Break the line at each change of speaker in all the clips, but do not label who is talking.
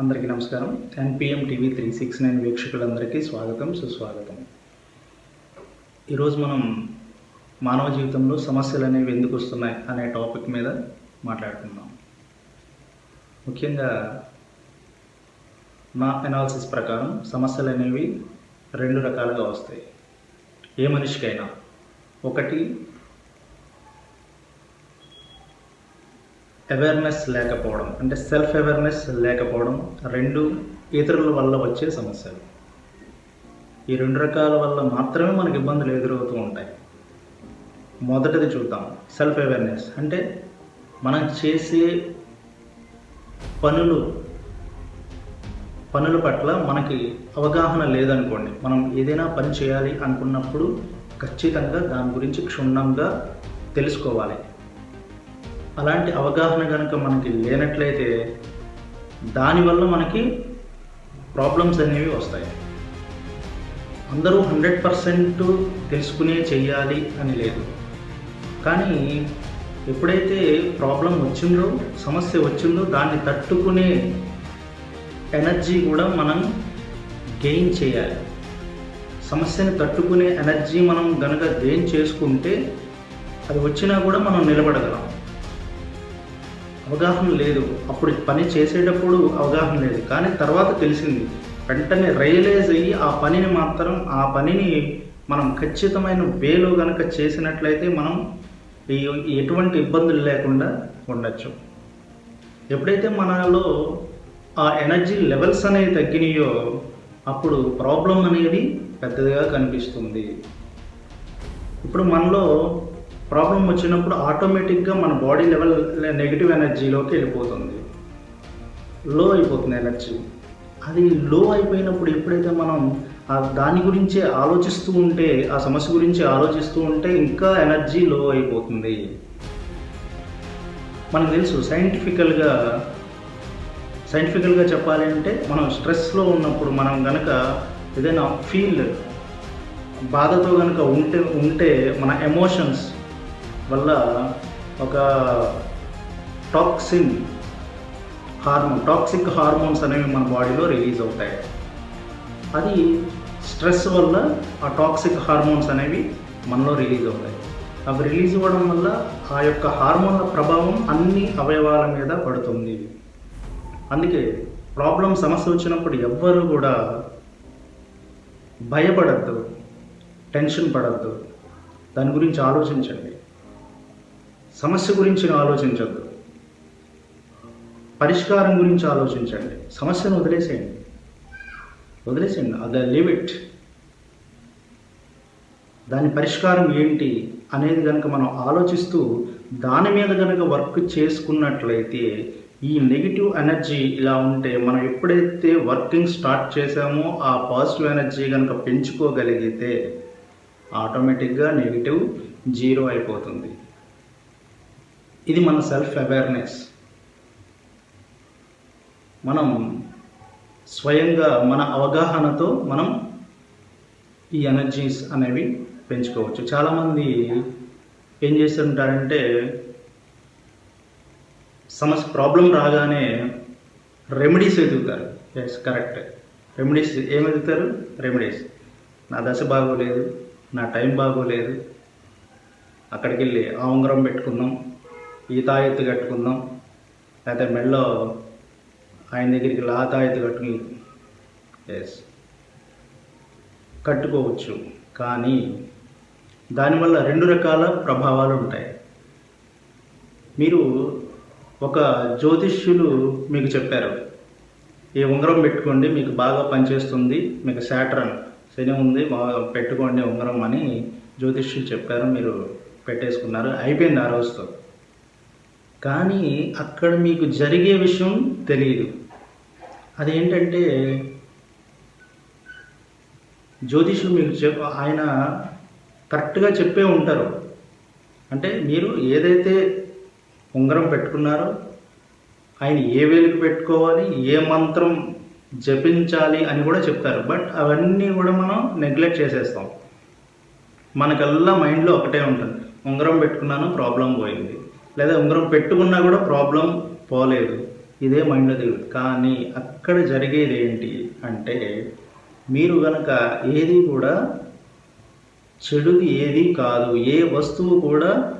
అందరికీ నమస్కారం. NPM TV three six nine వీక్షకులందరికీ స్వాగతం సుస్వాగతం. ఈరోజు మనం మానవ జీవితంలో సమస్యలు అనేవి ఎందుకు వస్తున్నాయి అనే టాపిక్ మీద మాట్లాడుకుందాం. ముఖ్యంగా నా అనాలిసిస్ ప్రకారం సమస్యలు అనేవి రెండు రకాలుగా వస్తాయి. ఏ మనిషికైనా ఒకటి అవేర్నెస్ లేకపోవడం అంటే సెల్ఫ్ అవేర్నెస్ లేకపోవడం రెండు ఇతరుల వల్ల వచ్చే సమస్యలు. ఈ రెండు రకాల వల్ల మాత్రమే మనకి ఇబ్బందులు ఎదురవుతూ ఉంటాయి. మొదటిది చూద్దాం సెల్ఫ్ అవేర్నెస్ అంటే మనం చేసే పనులు పనుల పట్ల మనకి అవగాహన లేదనుకోండి మనం ఏదైనా పని చేయాలి అనుకున్నప్పుడు ఖచ్చితంగా దాని గురించి క్షుణ్ణంగా తెలుసుకోవాలి. అలాంటి అవగాహన కనుక మనకి లేనట్లయితే దానివల్ల మనకి ప్రాబ్లమ్స్ అనేవి వస్తాయి. అందరూ హండ్రెడ్ పర్సెంట్ తెలుసుకునే చెయ్యాలి అని లేదు. కానీ ఎప్పుడైతే ప్రాబ్లం వచ్చిందో సమస్య వచ్చిందో దాన్ని తట్టుకునే ఎనర్జీ కూడా మనం గెయిన్ చేయాలి. సమస్యని తట్టుకునే ఎనర్జీ మనం గనక గెయిన్ చేసుకుంటే అది వచ్చినా కూడా మనం నిలబడగలం. అవగాహన లేదు. అప్పుడు పని చేసేటప్పుడు అవగాహన లేదు. కానీ తర్వాత తెలిసింది. వెంటనే రియలైజ్ అయ్యి ఆ పనిని మాత్రం ఆ పనిని మనం ఖచ్చితమైన వేలో కనుక చేసినట్లయితే మనం ఎటువంటి ఇబ్బందులు లేకుండా ఉండొచ్చు. ఎప్పుడైతే మనలో ఆ ఎనర్జీ లెవెల్స్ అనేవి తగ్గినాయో అప్పుడు ప్రాబ్లం అనేది పెద్దదిగా కనిపిస్తుంది. ఇప్పుడు మనలో ప్రాబ్లం వచ్చినప్పుడు ఆటోమేటిక్గా మన బాడీ లెవెల్ నెగిటివ్ ఎనర్జీలోకి వెళ్ళిపోతుంది. లో అయిపోతుంది ఎనర్జీ అది లో అయిపోయినప్పుడు ఎప్పుడైతే మనం దాని గురించే ఆలోచిస్తూ ఉంటే ఆ సమస్య గురించి ఆలోచిస్తూ ఉంటే ఇంకా ఎనర్జీ లో అయిపోతుంది. మనకు తెలుసు సైంటిఫికల్గా సైంటిఫికల్గా చెప్పాలి అంటే మనం స్ట్రెస్లో ఉన్నప్పుడు మనం కనుక ఏదైనా ఫీల్ బాధతో కనుక ఉంటే ఉంటే మన ఎమోషన్స్ వల్ల ఒక టాక్సిన్ హార్మోన్ టాక్సిక్ హార్మోన్స్ అనేవి మన బాడీలో రిలీజ్ అవుతాయి. అది స్ట్రెస్ వల్ల ఆ టాక్సిక్ హార్మోన్స్ అనేవి మనలో రిలీజ్ అవుతాయి. అవి రిలీజ్ అవ్వడం వల్ల ఆ యొక్క హార్మోన్ల ప్రభావం అన్ని అవయవాల మీద పడుతుంది. అందుకే ప్రాబ్లం సమస్య వచ్చినప్పుడు ఎవ్వరూ కూడా భయపడద్దు టెన్షన్ పడద్దు. దాని గురించి ఆలోచించండి. సమస్య గురించి ఆలోచించద్దు. పరిష్కారం గురించి ఆలోచించండి. సమస్యను వదిలేసేయండి. వదిలేసేయండి. అది లిమిట్ ఇట్ దాని పరిష్కారం ఏంటి అనేది కనుక మనం ఆలోచిస్తూ దాని మీద కనుక వర్క్ చేసుకున్నట్లయితే ఈ నెగిటివ్ ఎనర్జీ ఇలా ఉంటే మనం ఎప్పుడైతే వర్కింగ్ స్టార్ట్ చేసామో ఆ పాజిటివ్ ఎనర్జీ కనుక పెంచుకోగలిగితే ఆటోమేటిక్గా నెగిటివ్ జీరో అయిపోతుంది. ఇది మన సెల్ఫ్ అవేర్నెస్ మనం స్వయంగా మన అవగాహనతో మనం ఈ ఎనర్జీస్ అనేవి పెంచుకోవచ్చు. చాలామంది ఏం చేస్తుంటారంటే సమస్య ప్రాబ్లం రాగానే రెమెడీస్ వెతుకుతారు. ఎస్ కరెక్ట్ రెమెడీస్ ఏం వెతుకుతారు? రెమెడీస్ నా దశ బాగోలేదు నా టైం బాగోలేదు అక్కడికి వెళ్ళి ఆ ఉంగరం పెట్టుకుందాం ఈ తాయెత్తు కట్టుకుందాం. లేకపోతే మెడలో ఆయన దగ్గరికి లా తాయెత్తు కట్టుకుని ఎస్ కట్టుకోవచ్చు. కానీ దానివల్ల రెండు రకాల ప్రభావాలు ఉంటాయి. మీరు ఒక జ్యోతిష్యులు మీకు చెప్పారు. ఈ ఉంగరం పెట్టుకోండి మీకు బాగా పనిచేస్తుంది మీకు శాటరన్ శని ఉంది పెట్టుకోండి ఉంగరం అని జ్యోతిష్యులు చెప్పారు మీరు పెట్టేసుకున్నారు. అయిపోయింది ఆ రోజుతో. కానీ అక్కడ మీకు జరిగే విషయం తెలియదు అదేంటంటే జ్యోతిషులు మీకు చెప్ ఆయన కరెక్ట్గా చెప్పే ఉంటారు. అంటే మీరు ఏదైతే ఉంగరం పెట్టుకున్నారో ఆయన ఏ వేలికి పెట్టుకోవాలి ఏ మంత్రం జపించాలి అని కూడా చెప్తారు. బట్ అవన్నీ కూడా మనం నెగ్లెక్ట్ చేసేస్తాం. మనకల్లా మైండ్లో ఒకటే ఉంటుంది. ఉంగరం పెట్టుకున్నాను ప్రాబ్లం పోయింది. లేదా ఉంగరం పెట్టుకున్నా కూడా ప్రాబ్లం పోలేదు. ఇదే మైండ్లో తిరుగుతుంది కానీ అక్కడ జరిగేది ఏంటి అంటే మీరు గనక ఏది కూడా చెడుది ఏది కాదు ఏ వస్తువు కూడా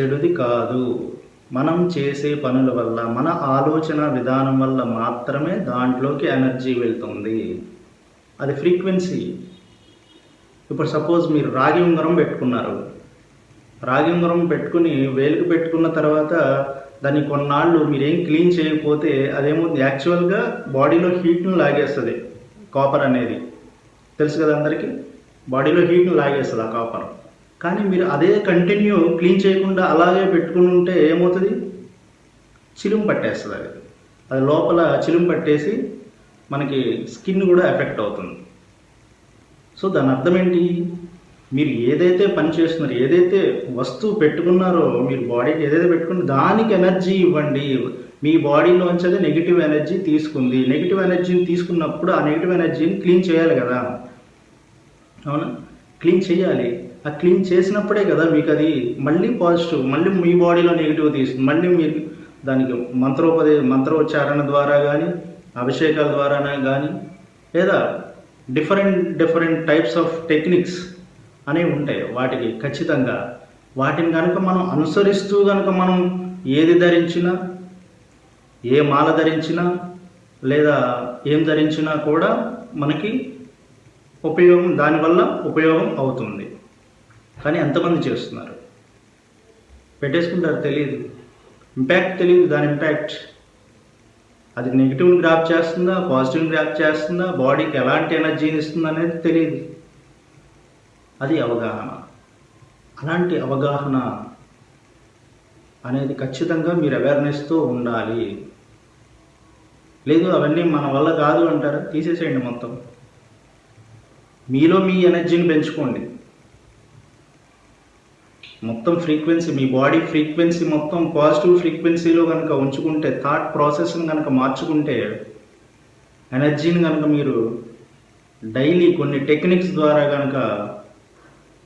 చెడుది కాదు. మనం చేసే పనుల వల్ల మన ఆలోచన విధానం వల్ల మాత్రమే దాంట్లోకి ఎనర్జీ వెళ్తుంది. అది ఫ్రీక్వెన్సీ. ఇప్పుడు సపోజ్ మీరు రాగి ఉంగరం పెట్టుకున్నారు. రాగి పెట్టుకుని వేలుకు పెట్టుకున్న తర్వాత దాన్ని కొన్నాళ్ళు మీరేం క్లీన్ చేయకపోతే అదేమో యాక్చువల్గా బాడీలో హీట్ను లాగేస్తుంది కాపర్ అనేది. తెలుసు కదా అందరికీ? బాడీలో హీట్ను లాగేస్తుంది ఆ కాపర్. కానీ మీరు అదే కంటిన్యూ క్లీన్ చేయకుండా అలాగే పెట్టుకుని ఉంటే ఏమవుతుంది? చిలుము పట్టేస్తుంది అది. అది లోపల చిలుము పట్టేసి మనకి స్కిన్ కూడా ఎఫెక్ట్ అవుతుంది. సో దాని అర్థం ఏంటి? మీరు ఏదైతే పని చేస్తున్నారో ఏదైతే వస్తువు పెట్టుకున్నారో మీరు బాడీకి ఏదైతే పెట్టుకున్న దానికి ఎనర్జీ ఇవ్వండి. మీ బాడీలోంచి అది నెగిటివ్ ఎనర్జీ తీసుకుంది. నెగిటివ్ ఎనర్జీని తీసుకున్నప్పుడు ఆ నెగిటివ్ ఎనర్జీని క్లీన్ చేయాలి కదా. అవునా? క్లీన్ చేయాలి. ఆ క్లీన్ చేసినప్పుడే కదా మీకు అది మళ్ళీ పాజిటివ్ మళ్ళీ మీ బాడీలో నెగిటివ్ తీసుకుంది మళ్ళీ మీరు దానికి మంత్రోపదే మంత్రోచ్చారణ ద్వారా కానీ అభిషేకాల ద్వారా కానీ లేదా different different types of techniques అనేవి ఉంటాయి. వాటికి ఖచ్చితంగా వాటిని కనుక మనం అనుసరిస్తూ కనుక మనం ఏది ధరించినా ఏ మాల ధరించినా లేదా ఏం ధరించినా కూడా మనకి ఉపయోగం దానివల్ల ఉపయోగం అవుతుంది. కానీ ఎంతమంది చేస్తున్నారు? పెట్టేసుకుంటారు తెలియదు ఇంపాక్ట్ తెలియదు దాని ఇంపాక్ట్ అది నెగిటివ్ని గ్రాప్ చేస్తుందా పాజిటివ్ని గ్రాప్ చేస్తుందా బాడీకి ఎలాంటి ఎనర్జీని ఇస్తుంది అనేది తెలియదు అది అవగాహన. అలాంటి అవగాహన అనేది ఖచ్చితంగా మీరు అవేర్నెస్తో ఉండాలి. లేదు అవన్నీ మన వల్ల కాదు అంటారా? తీసేసేయండి మొత్తం. మీలో మీ ఎనర్జీని పెంచుకోండి. మొత్తం ఫ్రీక్వెన్సీ మీ బాడీ ఫ్రీక్వెన్సీ మొత్తం పాజిటివ్ ఫ్రీక్వెన్సీలో కనుక ఉంచుకుంటే థాట్ ప్రాసెస్ని కనుక మార్చుకుంటే ఎనర్జీని కనుక మీరు డైలీ కొన్ని టెక్నిక్స్ ద్వారా కనుక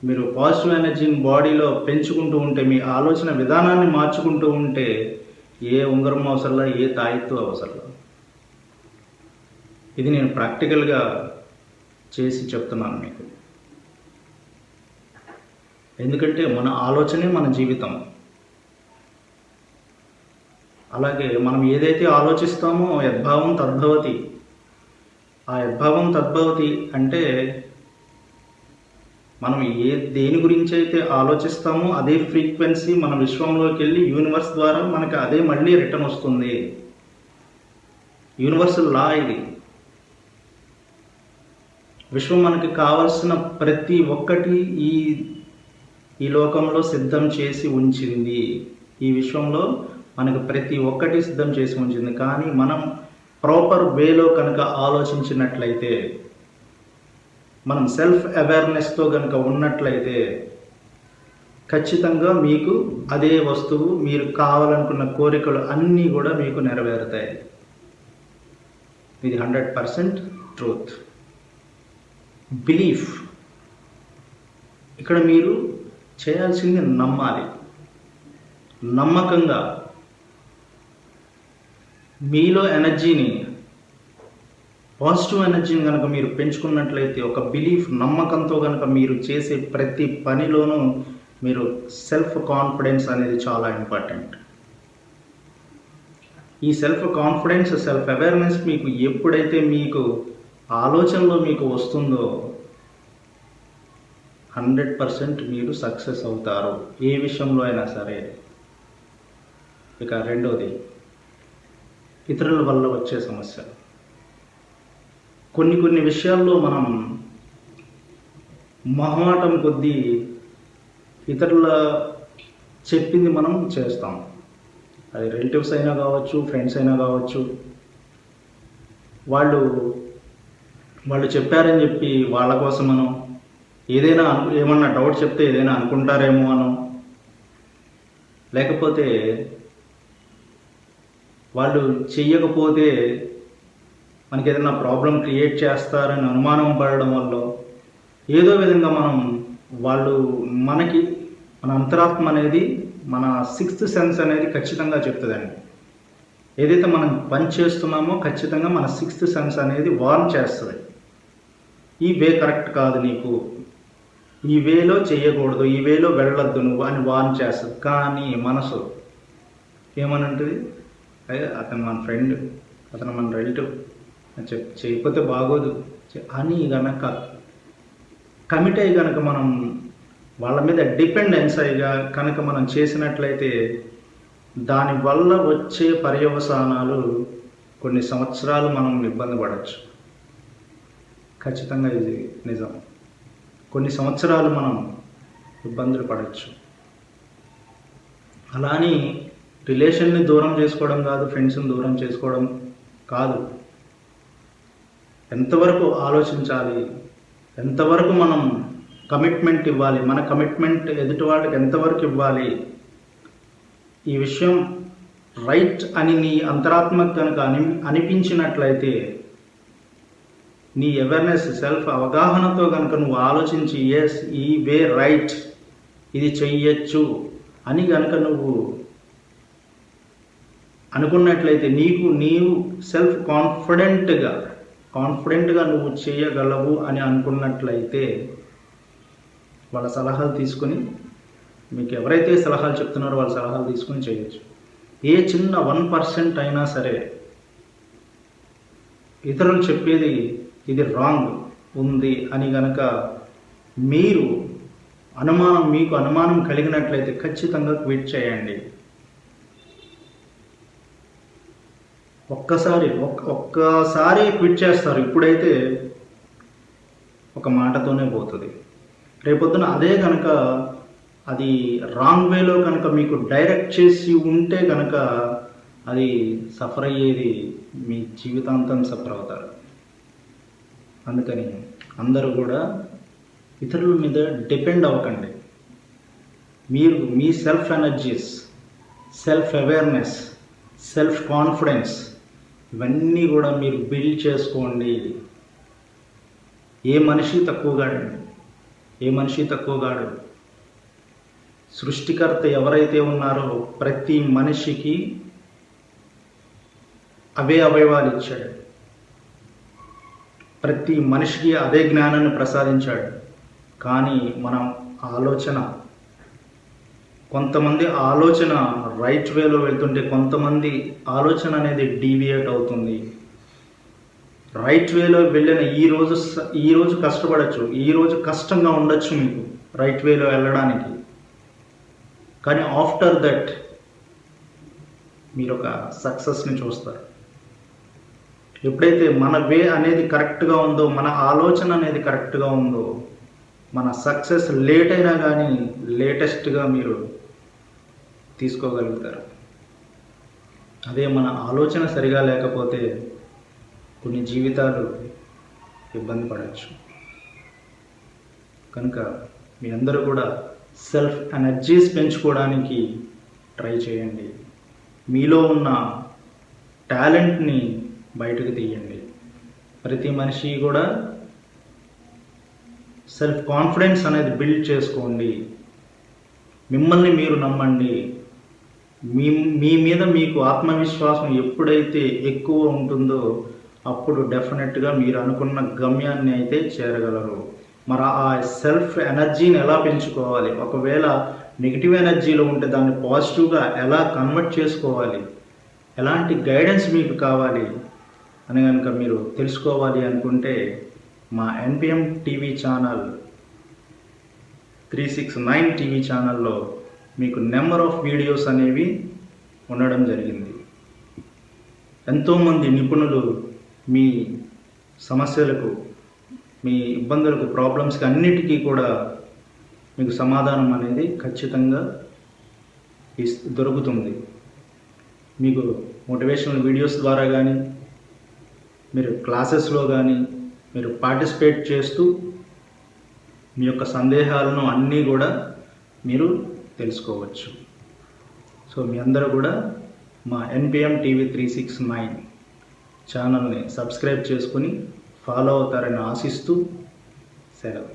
మీరు పాజిటివ్ ఎనర్జీని బాడీలో పెంచుకుంటూ ఉంటే మీ ఆలోచన విధానాన్ని మార్చుకుంటూ ఉంటే ఏ ఉంగరం అవసరంలా ఏ తాయిత్తు అవసరం ఇది నేను ప్రాక్టికల్గా చేసి చెప్తున్నాను మీకు. ఎందుకంటే మన ఆలోచనే మన జీవితం. అలాగే మనం ఏదైతే ఆలోచిస్తామో యద్భావం తద్భవతి. ఆ యద్భావం తద్భవతి అంటే మనం ఏ దేని గురించి అయితే ఆలోచిస్తామో అదే ఫ్రీక్వెన్సీ మన విశ్వంలోకి వెళ్ళి యూనివర్స్ ద్వారా మనకి అదే మళ్ళీ రిటర్న్ వస్తుంది. యూనివర్సల్ లా ఇది. విశ్వం మనకి కావలసిన ప్రతి ఒక్కటి ఈ ఈ లోకంలో సిద్ధం చేసి ఉంచింది. ఈ విశ్వంలో మనకు ప్రతి ఒక్కటి సిద్ధం చేసి ఉంచింది. కానీ మనం ప్రాపర్ వేలో కనుక ఆలోచించినట్లయితే మనం సెల్ఫ్ అవేర్నెస్తో కనుక ఉన్నట్లయితే ఖచ్చితంగా మీకు అదే వస్తువు మీరు కావాలనుకున్న కోరికలు అన్నీ కూడా మీకు నెరవేరుతాయి. ఇది హండ్రెడ్ పర్సెంట్ ట్రూత్ బిలీఫ్ ఇక్కడ మీరు చేయాల్సింది నమ్మాలి. నమ్మకంగా మీలో ఎనర్జీని పాజిటివ్ ఎనర్జీని కనుక మీరు పెంచుకున్నట్లయితే ఒక బిలీఫ్ నమ్మకంతో కనుక మీరు చేసే ప్రతి పనిలోనూ మీరు సెల్ఫ్ కాన్ఫిడెన్స్ అనేది చాలా ఇంపార్టెంట్. ఈ సెల్ఫ్ కాన్ఫిడెన్స్ సెల్ఫ్ అవేర్నెస్ మీకు ఎప్పుడైతే మీకు ఆలోచనలో మీకు వస్తుందో హండ్రెడ్ పర్సెంట్ మీరు సక్సెస్ అవుతారు ఏ విషయంలో అయినా సరే. ఇక రెండవది ఇతరుల వల్ల వచ్చే సమస్య కొన్ని కొన్ని విషయాల్లో మనం మొహమాటం కొద్దీ ఇతరుల చెప్పింది మనం చేస్తాం. అది రిలేటివ్స్ అయినా కావచ్చు ఫ్రెండ్స్ అయినా కావచ్చు. వాళ్ళు వాళ్ళు చెప్పారని చెప్పి వాళ్ళ కోసం మనం ఏదైనా ఏమన్నా డౌట్ చెప్తే ఏదైనా అనుకుంటారేమో అనో. లేకపోతే వాళ్ళు చెయ్యకపోతే మనకి ఏదైనా ప్రాబ్లం క్రియేట్ చేస్తారని అనుమానం పడడం వల్ల ఏదో విధంగా మనం వాళ్ళు మనకి మన అంతరాత్మ అనేది మన సిక్స్త్ సెన్స్ అనేది ఖచ్చితంగా చెప్తుందండి. ఏదైతే మనం పని చేస్తున్నామో ఖచ్చితంగా మన సిక్స్త్ సెన్స్ అనేది వార్న్ చేస్తుంది. ఈ వే కరెక్ట్ కాదు నీకు. ఈ వేలో చేయకూడదు ఈ వేలో వెళ్ళొద్దు నువ్వు అని వార్న్ చేస్తుంది. కానీ మనసు ఏమనంటుంది? అతను మన ఫ్రెండ్ అతను మన రిలేటివ్ అని చేయకపోతే బాగోదు. అని గనక కమిట్ అయ్యి కనుక మనం వాళ్ళ మీద డిపెండెన్స్ అయ్యిగా కనుక మనం చేసినట్లయితే దానివల్ల వచ్చే పర్యవసానాలు కొన్ని సంవత్సరాలు మనం ఇబ్బంది పడవచ్చు ఖచ్చితంగా ఇది నిజం. కొన్ని సంవత్సరాలు మనం ఇబ్బందులు పడవచ్చు అలాని రిలేషన్ని దూరం చేసుకోవడం కాదు ఫ్రెండ్స్ని దూరం చేసుకోవడం కాదు. ఎంతవరకు ఆలోచించాలి? ఎంతవరకు మనం కమిట్మెంట్ ఇవ్వాలి? మన కమిట్మెంట్ ఎదుటి వాళ్ళకి ఎంతవరకు ఇవ్వాలి? ఈ విషయం రైట్ అని నీ అంతరాత్మకు కనుక అని అనిపించినట్లయితే నీ అవేర్నెస్ సెల్ఫ్ అవగాహనతో కనుక నువ్వు ఆలోచించి ఎస్ ఈ వే రైట్ ఇది చెయ్యొచ్చు. అని కనుక నువ్వు అనుకున్నట్లయితే నీకు నీవు సెల్ఫ్ కాన్ఫిడెంట్గా కాన్ఫిడెంట్గా నువ్వు చేయగలవు అని అనుకున్నట్లయితే వాళ్ళ సలహాలు తీసుకొని మీకు ఎవరైతే సలహాలు చెప్తున్నారో వాళ్ళ సలహాలు తీసుకొని చేయొచ్చు. ఏ చిన్న వన్ పర్సెంట్ అయినా సరే ఇతరులు చెప్పేది ఇది రాంగ్ ఉంది అని గనక మీరు అనుమానం మీకు అనుమానం కలిగినట్లయితే ఖచ్చితంగా క్విట్ చేయండి. ఒక్కసారి ఒక్క ఒక్కసారి క్విట్ చేస్తారు. ఇప్పుడైతే ఒక మాటతోనే పోతుంది. రేపొద్దున అదే కనుక అది రాంగ్ వేలో కనుక మీకు డైరెక్ట్ చేసి ఉంటే కనుక అది సఫర్ అయ్యేది మీ జీవితాంతం సఫర్ అవుతారు. అందుకని అందరూ కూడా ఇతరుల మీద డిపెండ్ అవ్వకండి. మీరు మీ self energies self awareness self confidence ఇవన్నీ కూడా మీరు బిల్డ్ చేసుకోండి. ఏ మనిషి తక్కువగాడు? ఏ మనిషి తక్కువగాడు? సృష్టికర్త ఎవరైతే ఉన్నారో ప్రతి మనిషికి అవే అవయవాలు ఇచ్చాడు. ప్రతి మనిషికి అదే జ్ఞానాన్ని ప్రసాదించాడు. కానీ మనం ఆలోచన కొంతమంది ఆలోచన రైట్ వేలో వెళ్తుంటే కొంతమంది ఆలోచన అనేది డీవియేట్ అవుతుంది. రైట్ వేలో వెళ్ళిన ఈ రోజు స- ఈ రోజు కష్టపడచ్చు ఈ రోజు కష్టంగా ఉండొచ్చు మీకు రైట్ వేలో వెళ్ళడానికి. కానీ ఆఫ్టర్ దట్ మీరు ఒక సక్సెస్ని చూస్తారు. ఎప్పుడైతే మన వే అనేది కరెక్ట్గా ఉందో మన ఆలోచన అనేది కరెక్ట్గా ఉందో మన సక్సెస్ లేట్ అయినా కానీ లేటెస్ట్గా మీరు తీసుకోగలుగుతారు. అదే మన ఆలోచన సరిగా లేకపోతే కొన్ని జీవితాలు ఇబ్బంది పడవచ్చు. కనుక మీ అందరూ కూడా సెల్ఫ్ ఎనర్జీస్ పెంచుకోవడానికి ట్రై చేయండి. మీలో ఉన్న టాలెంట్ని బయటకు తీయండి. ప్రతి మనిషి కూడా సెల్ఫ్ కాన్ఫిడెన్స్ అనేది బిల్డ్ చేసుకోండి. మిమ్మల్ని మీరు నమ్మండి. మీ మీ మీద మీకు ఆత్మవిశ్వాసం ఎప్పుడైతే ఎక్కువ ఉంటుందో అప్పుడు డెఫినెట్గా మీరు అనుకున్న గమ్యాన్ని అయితే చేరగలరు. మరి ఆ సెల్ఫ్ ఎనర్జీని ఎలా పెంచుకోవాలి? ఒకవేళ నెగిటివ్ ఎనర్జీలో ఉంటే దాన్ని పాజిటివ్గా ఎలా కన్వర్ట్ చేసుకోవాలి? ఎలాంటి గైడెన్స్ మీకు కావాలి? అని కనుక మీరు తెలుసుకోవాలి అనుకుంటే మా NPM TV channel three six nine TV ఛానల్లో మీకు నెంబర్ ఆఫ్ వీడియోస్ అనేవి ఉండడం జరిగింది. ఎంతోమంది నిపుణులు మీ సమస్యలకు మీ ఇబ్బందులకు ప్రాబ్లమ్స్కి అన్నిటికీ కూడా మీకు సమాధానం అనేది ఖచ్చితంగా ఇస్ దొరుకుతుంది. మీకు మోటివేషనల్ వీడియోస్ ద్వారా కానీ మీరు క్లాసెస్లో కానీ మీరు పార్టిసిపేట్ చేస్తూ మీ యొక్క సందేహాలను అన్నీ కూడా మీరు తెలుసుకోవచ్చు. సో మీ అందరూ కూడా మా NPM TV three six nine ఛానల్ని సబ్స్క్రైబ్ చేసుకుని ఫాలో అవుతారని ఆశిస్తూ సెలవు.